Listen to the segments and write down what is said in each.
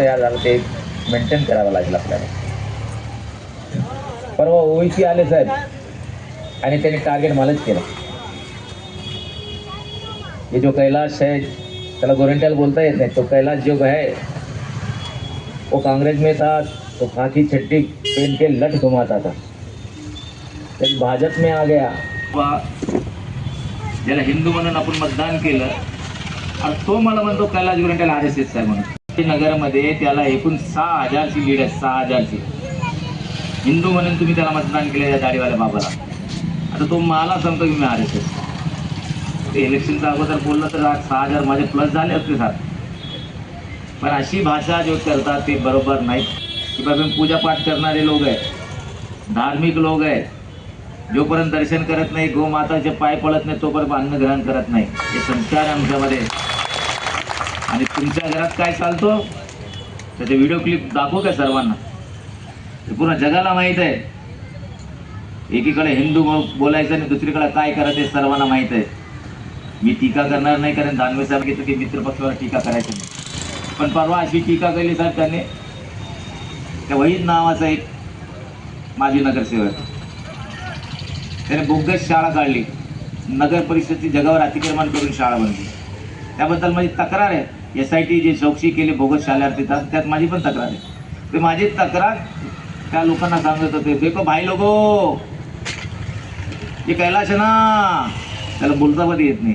तयार झालं ते मेंटेन करावं लागेल आपल्याला. परवा ओळखी आले साहेब. आणि त्यांनी टार्गेट मलाच केलं. हे जो कैलाश है त्याला गोरेंट्याला बोलता येत नाही. तो कैलाश जो है वो कांग्रेस में था तो खाकी छट्टी पेन के लट घुमाता था फिर भाजप में आ गया. ज्याला हिंदू म्हणून आपण मतदान केलं आणि तो मला म्हणतो कैलाश गोरेंट्याला आर एस एस आहे म्हणून. नगरमध्ये त्याला एकूण सहा हजारची लीड आहे सहा हजारची. हिंदू म्हणून तुम्ही त्याला मतदान केलं त्या दाढीवाल्या बाबाला. आता तो मला सांगतो की मी आर एस एस ते अगोदर बोललं तर आज सहा हजार माझे प्लस झाले असते सर पण अशी भाषा जो करतात ते बरोबर नाही की बाबा पूजापाठ करणारे लोक आहेत धार्मिक लोक आहेत. जोपर्यंत दर्शन करत नाही गोमाताचे पाय पडत नाही तोपर्यंत अन्न ग्रहण करत नाही. हे संस्कार आमच्यामध्ये आणि तुमच्या घरात काय चालतो? त्याचे व्हिडिओ क्लिप दाखवू का सर्वांना? हे पूर्ण जगाला माहीत आहे. एकीकडे हिंदू बोलायचं आणि दुसरीकडे काय करायचं हे सर्वांना माहीत आहे. मी टीका करणार नाही कारण दानवे साहेब घेतो की मित्रपक्षावर टीका करायची नाही. पण परवा अशी टीका केली साहेब त्याने. त्या वहीद नावाचा एक माजी नगरसेवक. त्याने बोगस शाळा काढली. नगर परिषदची जगावर अतिक्रमण करून शाळा बनली. त्याबद्दल माझी तक्रार आहे. एस आय टी जे चौकशी केली बोगस शाळेवर तिथं त्यात माझी पण तक्रार आहे. ते माझी तक्रार त्या लोकांना सांगत होते देखो भाई लोगो ये कैलाश है ना त्याला बोलता पण येत नाही.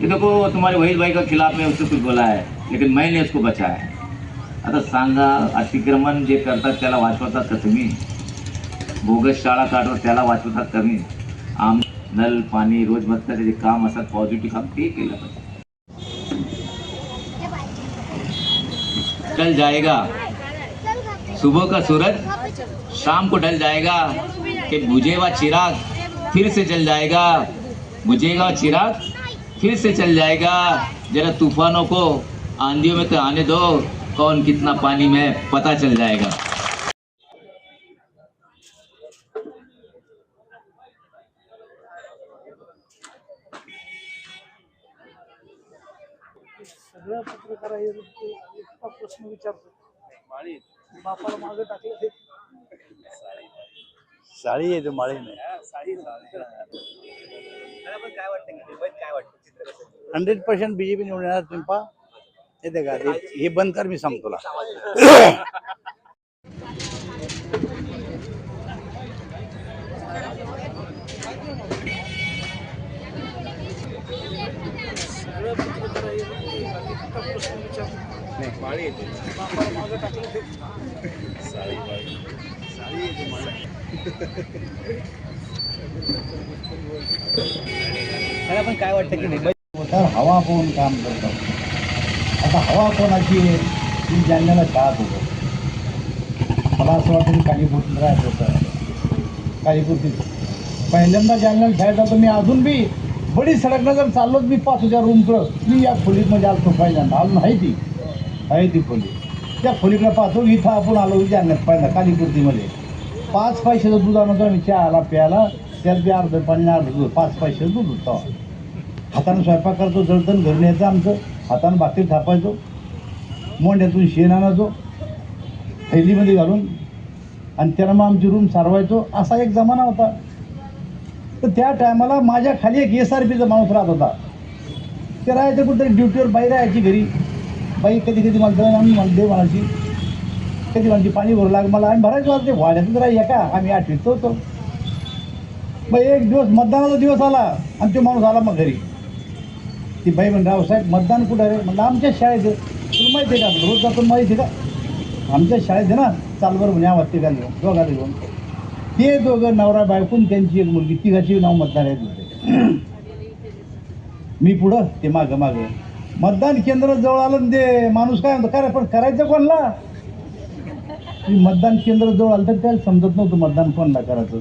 ये देखो तुम्हारे वहीद भाई का खिलाफ में उससे कुछ बोला है लेकिन मैंने उसको बचाया है. आता सांगा अतिक्रमण जे करतात त्याला वाचवतात का तुम्ही? बोगस शाळा काढतात त्याला वाचवतात कमी आम नल पाणी रोज भत्ता जे काम असतात पॉझिटिव्ह काम ते केलं पाहिजे. ढल जाएगा। सुबह का सूरज शाम को ढल जाएगा। कि बुझेगा चिराग, फिर से जल जाएगा। बुझेगा चिराग, फिर से चल जाएगा। जरा तूफानों को आंधियों में तो आने दो। कौन कितना पानी में पता चल जाएगा। सगळ्या पत्रकारांना इतका प्रश्न विचारतो. बापाला मागे टाकलं ते. साडी आहे माळी नाही. हंड्रेड पर्सेंट बीजेपी निवडून येणार तुम्ही पहा येते का हे- हे बंद कर मी सांगतो तुला. पत्रकारांना पण काय वाटतं की तर हवा कोण काम करतात आता हवा कोणाची आहे? ती जालन्याला शाळात होतं. मला असं वाटतं की कालीपूर राहायचं होतं. कालीपूरती पहिल्यांदा जालन्याला शाळेत जातो मी अजून बी बडी सडकनं जर चाललोच मी पाच हजार रूमकडं मी या खोलीमध्ये आलो पहिल्यांदा. अजून आहे ती. आहे ती खोली. त्या खोलीकडे पाहतो इथं आपण आलो जालन्यात पहिला कालीपूर्तीमध्ये पाच पैशाचं दूध आणतो आम्ही चहाला प्यायला त्यात बी अर्ध पाणी अर्ध दूध पाच पैशाचं दूध होतं. हातानं स्वयंपाक करतो जळतण घरून यायचं आमचं. हातानं भाकरी थापायचो. मोंड्यातून शेण आणायचो. थैलीमध्ये घालून. आणि त्यानं मग आमची रूम सारवायचो. असा एक जमाना होता. तर त्या टायमाला माझ्या खाली एक एस आर पीचा माणूस राहत होता. ते राहायचं कुठेतरी ड्युटीवर बाहेर राहायची घरी. बाई कधी कधी मला दळण आणून मला दे म्हणायची. कधी म्हणजे पाणी भरू लाग मला. आम्ही भरायचो आता ते वाड्यातच राहायच्या का आम्ही आठवीत होतो मग एक दिवस मतदानाचा दिवस आला. आणि तो माणूस आला मग घरी. ती बाई म्हणजे रावसाहेब मतदान कुठं रे? म्हणलं आमच्या शाळेत आहे. तुला माहिती आहे का? रोज जातो माहिती आहे का? आमच्या शाळेत आहे ना चाल म्हणे आवाज ते घालून दोघा घेऊन. ते दोघं नवरा बायकून त्यांची एक मुलगी तिघाची नाव मतदार आहेत होते. मी पुढं ते मागं मागं. मतदान केंद्र जवळ आलं ते माणूस काय म्हणतो काय पण करायचं कोणला? मी मतदान केंद्र जवळ आलं तर त्याला समजत नव्हतं मतदान कोणला करायचं.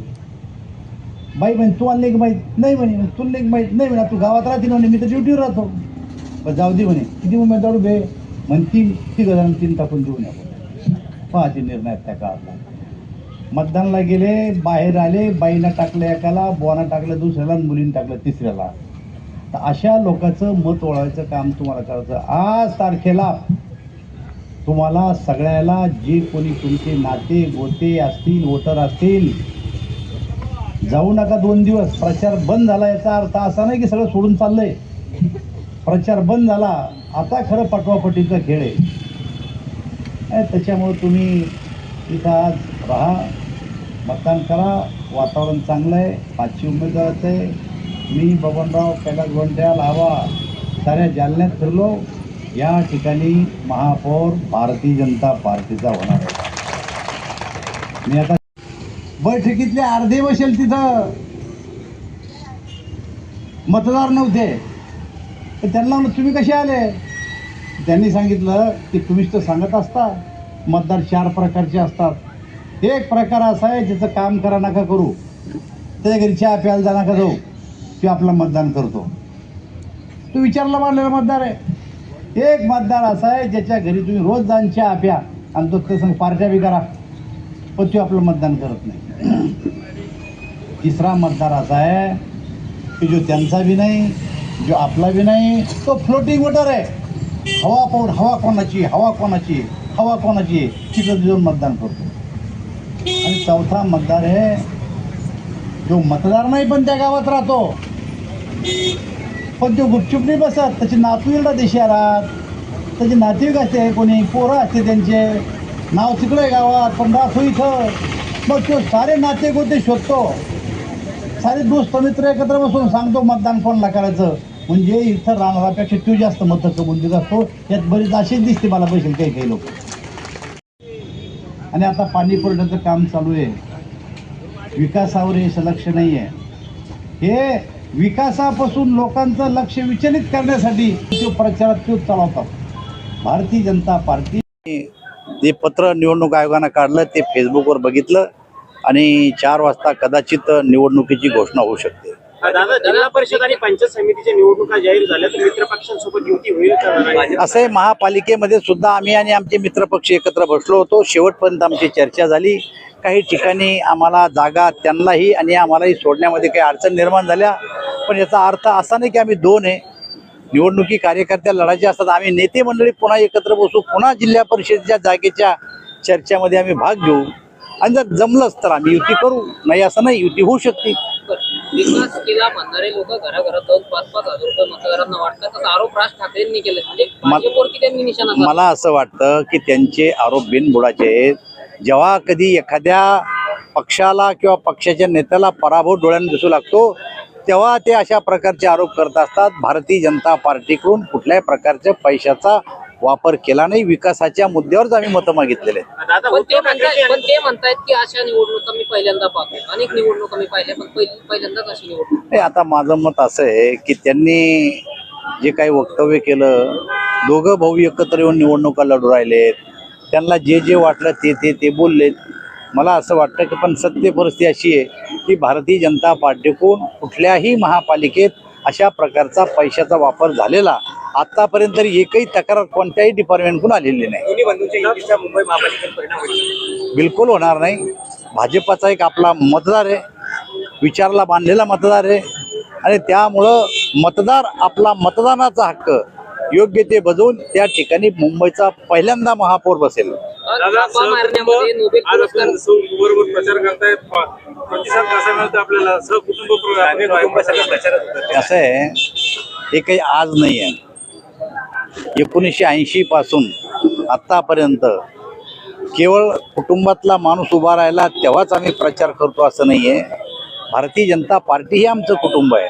बाई म्हणे तू आणले की माहीत? नाही म्हणे तू नाही माहीत? नाही म्हणे तू गावात राहते ना म्हणे मी तर ड्युटीवर राहतो. पण जाऊ दे म्हणे किती उमेदवार बे म्हणे तीन तिघ जण तीन टाकून देऊन या पाहाचे निर्णय त्या काळातला. मतदानला गेले बाहेर आले बाईनं टाकलं एकाला बोना टाकलं दुसऱ्याला मुलीनं टाकलं तिसऱ्याला. तर अशा लोकांचं मत ओळायचं काम तुम्हाला करायचं. आज तारखेला तुम्हाला सगळ्याला जे कोणी तुमचे नाते गोते असतील वोटर असतील जाऊ नका दोन दिवस. प्रचार बंद झाला याचा अर्थ असा नाही की सगळं सोडून चाललंय. प्रचार बंद झाला आता खरं पटवापटीचा खेळ आहे. त्याच्यामुळे त्याच्यामुळं तुम्ही इथं आज राहा मतदान करा वातावरण चांगलं आहे पाचशे उमेदवाराचं आहे मी बबनराव कैलास गोंड्याल लावा साऱ्या जालन्यात फिरलो. या ठिकाणी महापौर भारतीय जनता पार्टीचा होणार आहे. मी आता बैठकीतले अर्धे बसेल तिथं. मतदार नव्हते. तर त्यांना म्हणलं तुम्ही कसे आले? त्यांनी सांगितलं की तुम्हीच तर सांगत असता. मतदार चार प्रकारचे असतात. एक प्रकार असा आहे ज्याचं काम करा नका करू. त्याच्या घरी चहा प्यायला जा नका जाऊ. ते आपला मतदान करतो. तो विचारला मारलेला मतदार आहे. एक मतदार असा आहे ज्याच्या घरी तुम्ही रोज जाणच्या आप्या प्या आणि तो त्या संग पार्ट्या बी करा. पण तो आपलं मतदान करत नाही. तिसरा मतदार असा आहे की जो त्यांचा बी नाही जो आपला बी नाही तो फ्लोटिंग वोटर आहे. हवा पाहून हवा कोणाची हवा कोणाची हवा कोणाची तिथं जाऊन मतदान करतो. आणि चौथा मतदार आहे जो मतदार नाही पण त्या गावात राहतो. पण तो गुपचूप नाही बसत. त्याचे नातू ते शहरात त्याचे नातेवाईक असते कोणी पोरं असते त्यांचे. नाव तिकडे आहे गावात पण राहतो इथं. मग तो सारे नाते होते शोधतो. सारे दोस्त मित्र एकत्र बसून सांगतो मतदान कोणाला करायचं. म्हणजे इथं राहणारापेक्षा तू जास्त मतं कमवून देत असतो. यात बरीच अशीच दिसते मला बसेल काही काही लोक. आणि आता पाणी पुरवठ्याचं काम चालू आहे. विकासावर हे लक्ष नाही आहे हे विकासापासून लोकांचं लक्ष विचलित करण्यासाठी तो प्रचारात तो चालवतात. भारतीय जनता पार्टी जे पत्र निवडणूक आयोगानं काढलं ते फेसबुकवर बघितलं आणि चार वाजता कदाचित निवडणुकीची घोषणा होऊ शकते. दादा जिल्हा परिषद आणि पंचायत समितीच्या निवडणुका जाहीर झाल्या तर मित्र पक्षांसोबत युती होईल का? नाही? असं महापालिकेमध्ये सुद्धा आम्ही आणि आमचे मित्रपक्ष एकत्र बसलो होतो. शेवटपर्यंत आमची चर्चा झाली. काही ठिकाणी आम्हाला जागा त्यांनाही आणि आम्हालाही सोडण्यामध्ये काही अडचण निर्माण झाल्या. पण याचा अर्थ असा नाही की आम्ही दोन आहे. निवडणुकी कार्यकर्त्या लढायचे असतात. आम्ही नेते मंडळी पुन्हा एकत्र बसू पुन्हा जिल्हा परिषदेच्या जागेच्या चर्चेमध्ये आम्ही भाग घेऊ. आणि जर जमलंच तर आम्ही युती करू. नाही असं नाही. युती होऊ शकते. म्हणजे. मला असं वाटतं की त्यांचे आरोप बिनबुडाचे आहेत. जेव्हा कधी एखाद्या पक्षाला किंवा पक्षाच्या नेत्याला पराभव डोळ्याने दिसू लागतो तेव्हा ते अशा प्रकारचे आरोप करत असतात. भारतीय जनता पार्टीकडून कुठल्याही प्रकारच्या पैशाचा वापर केला नाही. विकासाच्या मुद्द्यावरच आम्ही मतं मागितलेले पण ते म्हणतायत ठाकरे पण ते म्हणतायत की अशा निवडणुका मी पहिल्यांदा पाहतो अनेक निवडणुका मी पाहिल्या पण पहिल- पहिल्यांदाच अशी निवडणूक? नाही आता माझं मत असं आहे की त्यांनी जे काही वक्तव्य केलं दोघं भाऊ एकत्र येऊन निवडणुका लढू राहिलेत. त्यांना जे जे वाटलं ते ते ते बोललेत मला असं वाटतं की पण सत्य परिस्थिती अशी आहे की भारतीय जनता पार्टीकडून कुठल्याही महापालिकेत अशा प्रकारचा पैशाचा वापर झालेला आतापर्यंत तरी एकही तक्रार कोणत्याही डिपार्टमेंटकडून आलेली नाही. बिलकुल होणार नाही. भाजपाचा एक आपला मतदार आहे. विचारला बांधलेला मतदार आहे. आणि त्यामुळं मतदार आपला मतदानाचा हक्क योग्य ते बजवून त्या ठिकाणी मुंबईचा पहिल्यांदा महापौर बसेल. असं आहे हे काही आज नाही आहे. एकोणीसशे ऐंशी पासून आत्तापर्यंत केवळ कुटुंबातला माणूस उभा राहिला तेव्हाच आम्ही प्रचार करतो असं नाही आहे भारतीय जनता पार्टी ही आमचं कुटुंब आहे.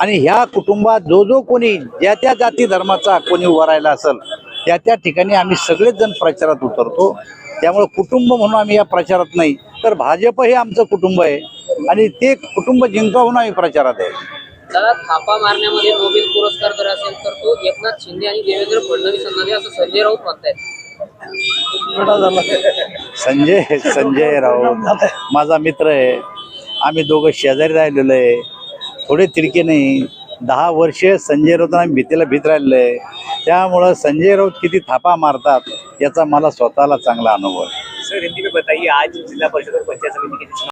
आणि ह्या कुटुंबात जो जो कोणी ज्या त्या जाती धर्माचा कोणी उभा राहिला असेल त्या त्या ठिकाणी आम्ही सगळेच जण प्रचारात उतरतो. त्यामुळे कुटुंब म्हणून आम्ही या प्रचारात नाही तर भाजप हे आमचं कुटुंब आहे आणि ते कुटुंब जिंका म्हणून आम्ही प्रचारात आहे. दादा थापा मारण्यामध्ये नोबेल पुरस्कार जर असेल तर तो एकनाथ शिंदे आणि देवेंद्र फडणवीसांना द्या असं संजय राऊत म्हणतायत. संजय संजय राऊत माझा मित्र आहे. आम्ही दोघं शेजारी राहिलेलो आहे. थोडे तिडके नाही. दहा वर्ष संजय राऊत आम्ही भीतीला भीत राहिलेलं आहे. त्यामुळं संजय राऊत किती थापा मारतात याचा मला स्वतःला चांगला अनुभव आहे. सर हिंदी में बताइए आज जिला परिषद और पंचायत समिति के